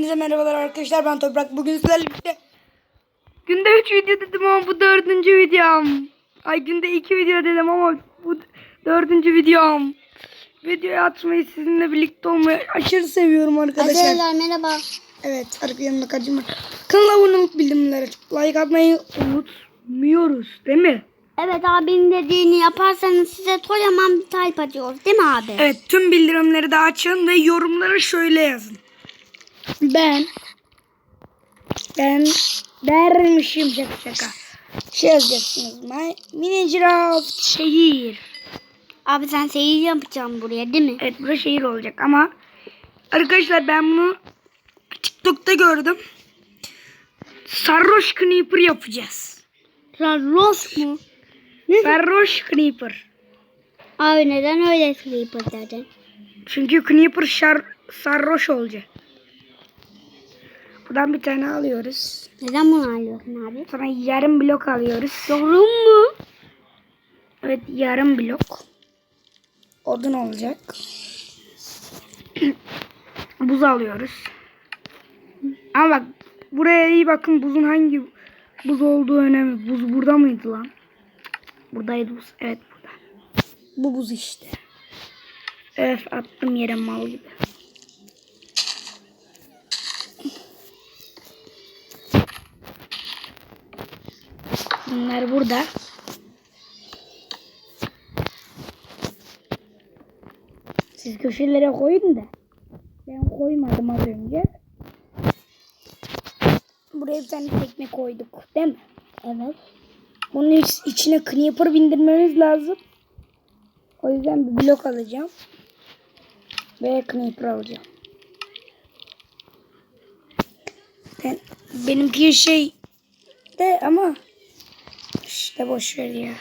Hepinize merhabalar arkadaşlar ben Toprak. Bugün sizlerle birlikte günde 3 video dedim ama bu dördüncü videom. Ay günde 2 video dedim ama bu dördüncü videom. Videoyu atmayı sizinle birlikte olmayı aşırı seviyorum arkadaşlar. Arkadaşlar merhaba. Evet arka yanımda kacım var. Kanala abone olup bildirimleri açıp like atmayı unutmuyoruz değil mi? Evet abinin dediğini yaparsanız size kocaman bir type atıyoruz değil mi abi? Evet tüm bildirimleri de açın ve yorumlara şöyle yazın. Ben ben dermişim şaka şaka. Şey yazacaksınız. My manager of şehir. Abi sen seyir yapacaksın buraya değil mi? Evet burası şehir olacak ama arkadaşlar ben bunu TikTok'ta gördüm. Sarhoş Kniper yapacağız. Sarhoş mu? Sarhoş Kniper. Abi neden öyle sleeper dedin? Çünkü Kniper şar, sarhoş olacak. Buradan bir tane alıyoruz. Neden bunu alıyorsun abi? Sonra yarım blok alıyoruz. Doğru mu? Evet yarım blok. Odun olacak. Buz alıyoruz. Ama bak buraya iyi bakın buzun hangi buz olduğu önemli. Buz burada mıydı lan? Buradaydı buz. Evet burada. Bu buz işte. Öf attım yere mal gibi. Bunlar burada. Siz köşelere koyun da. Ben koymadım az önce. Buraya bir tane tekne koyduk. Değil mi? Evet. Bunun iç- içine Creeper bindirmemiz lazım. O yüzden bir blok alacağım. Ve Creeper alacağım. Ben, benimki şey de ama işte boş ver ya.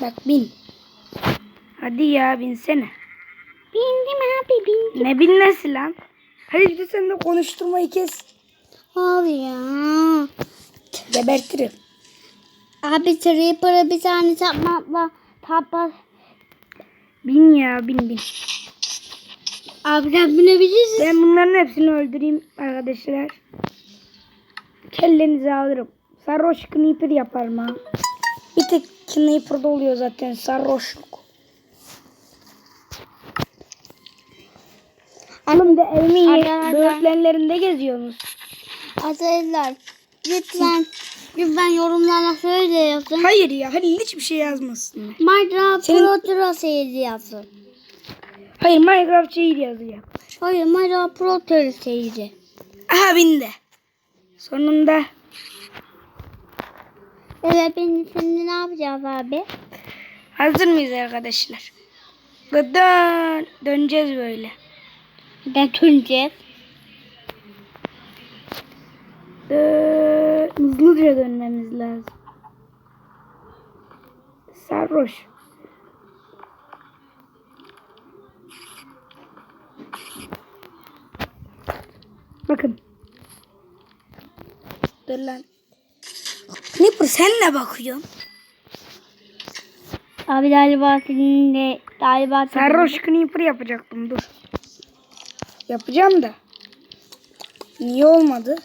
Bak bin. Hadi ya binsene. Bindim abi bindim. Ne bilmesi lan? Hadi bir de sen de konuşturmayı kes. Abi ya. Gebertirim. Abi sleeper'ı bir tane tapmakla tapma. Bin ya bin bin. Abi sen binebilirsin. Ben bunların hepsini öldüreyim arkadaşlar. Kellenizi alırım. Sarhoş Kniper yaparım ha. Bir tek Kniper'da oluyor zaten sarhoşluk. Oğlum da evimin böğürtlenlerinde geziyorsunuz. Arkadaşlar lütfen lütfen yorumlara söyle yazın. Hayır ya Halil hiçbir şey yazmasın. Minecraft Senin- Pro Turo seyirci yazın. Hayır Minecraft şehir yazacak. Hayır Minecraft Pro Turo seyirci. Aha bindi. Sonunda Evet ben şimdi ne yapacağız abi? hazır mıyız arkadaşlar? Dön, döneceğiz böyle. Döküneceğiz. Dön, hızlıca dönmemiz lazım. Sarhoş. Bakın. Dur lan. Nipur sen ne bakıyorsun? Abi galiba senin de galiba Sarhoş Kniper yapacaktım dur. Yapacağım da. Niye olmadı?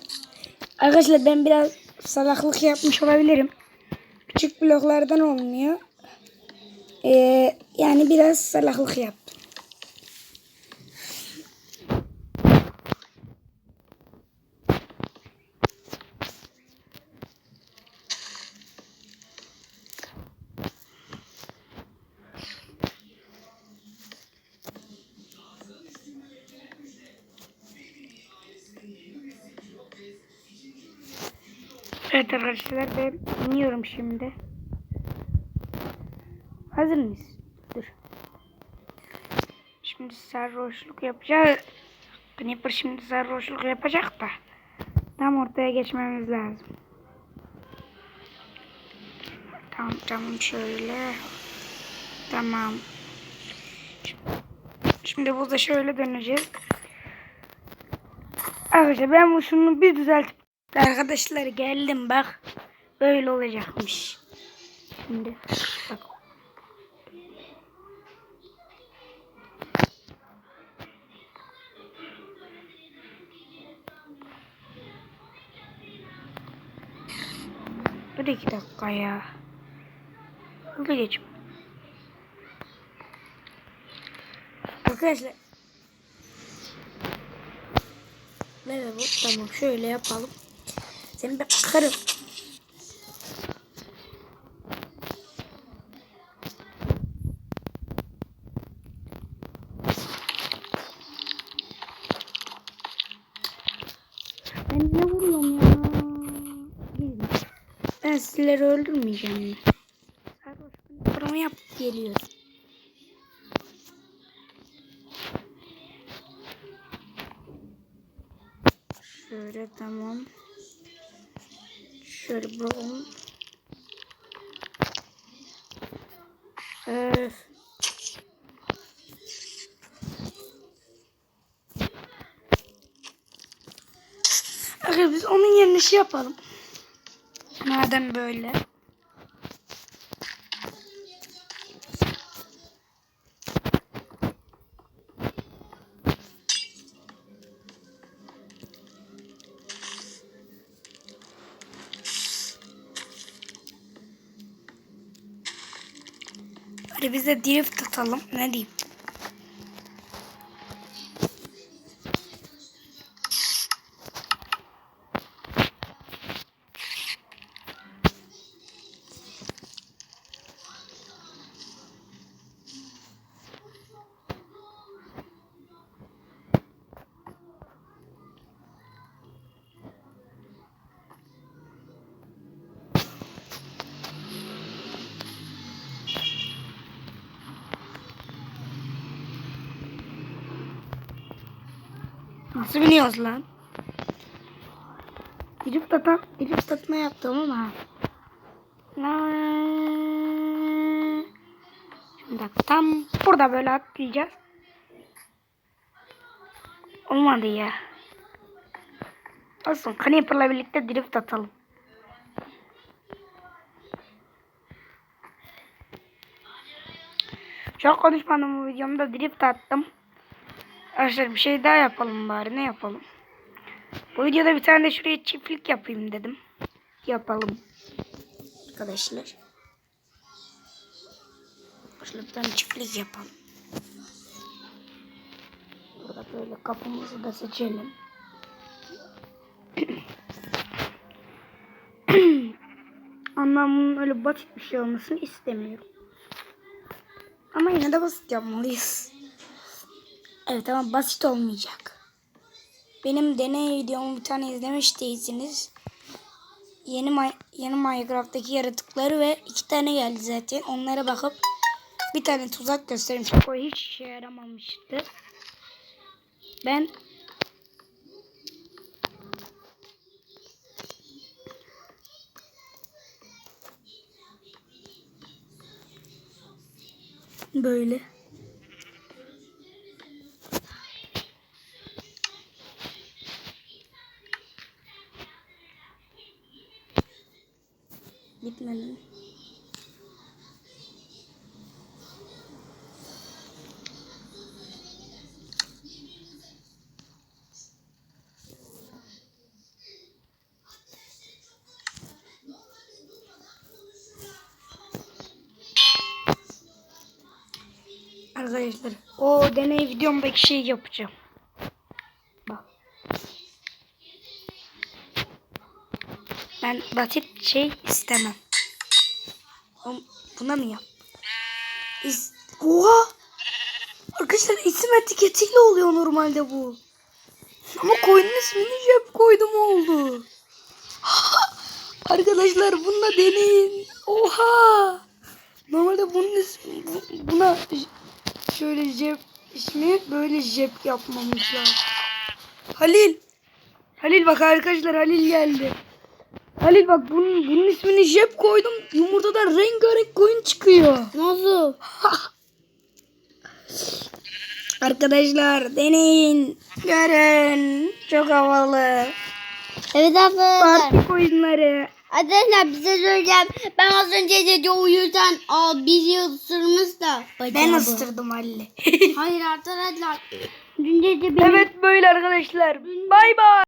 Arkadaşlar ben biraz salaklık yapmış olabilirim. Küçük bloklardan olmuyor. Ee, yani biraz salaklık yaptım. Evet arkadaşlar ben iniyorum şimdi. Hazır mıyız? Dur. Şimdi sarhoşluk yapacağız. Kniper şimdi sarhoşluk yapacak da. Tam ortaya geçmemiz lazım. Tamam tamam şöyle. Tamam. Şimdi burada şöyle döneceğiz. Arkadaşlar ben bu şunu bir düzeltip arkadaşlar geldim bak. Böyle olacakmış. Şimdi bak. Dur iki dakika ya. Hızlı geç. Arkadaşlar. Merhaba. Tamam şöyle yapalım. Seni ben bakarım. Ben ne vuruyorum ya? Ben sizleri öldürmeyeceğim. Sarhoş yap geliyor. Şöyle tamam. Şöyle bırakalım. Öf. Arkadaşlar biz onun yerine şey yapalım. Madem böyle. Hadi biz de drift atalım. Ne diyeyim? Nasıl biniyoruz lan? Drift atan, drift atma yaptım ama. Şimdi bak, tam burada böyle atlayacağız. Olmadı ya. Olsun Creeper'la birlikte drift atalım. Çok konuşmadım bu videomda drift attım. Arkadaşlar bir şey daha yapalım bari. Ne yapalım? Bu videoda bir tane de şuraya çiftlik yapayım dedim. Yapalım. Arkadaşlar. Şöyle bir tane çiftlik yapalım. Burada böyle kapımızı da seçelim. Anlamının öyle basit bir şey olmasını istemiyorum. Ama yine de basit yapmalıyız. Evet ama basit olmayacak. Benim deney videomu bir tane izlemiştiyseniz yeni Mi- yeni Minecraft'taki yaratıkları ve iki tane geldi zaten. Onlara bakıp bir tane tuzak göstermiştim. O hiç işe yaramamıştı. Ben böyle bitmedi. Arkadaşlar o deney videomdaki şeyi yapacağım. Ben basit şey istemem. Oğlum, Buna mı yap? İs Oha! Arkadaşlar isim etiketiyle oluyor normalde bu. Ama koyunun ismini cep koydum oldu. Arkadaşlar bununla deneyin. Oha! Normalde bunun ismi, bu- buna şöyle cep ismi böyle cep yapmamışlar. Halil. Halil bak arkadaşlar Halil geldi. Halil bak bunun, bunun ismini Jep koydum. Yumurtada rengarenk koyun çıkıyor. Nasıl? Arkadaşlar deneyin. Görün. Çok havalı. Evet arkadaşlar. Parti koyunları. Arkadaşlar bize söyleyeceğim. Ben az önce de uyurken aa, bizi ısırmış da. Ben ısırdım Halil'i. Hayır arkadaşlar. Dün gece benim evet böyle arkadaşlar. Bay bay.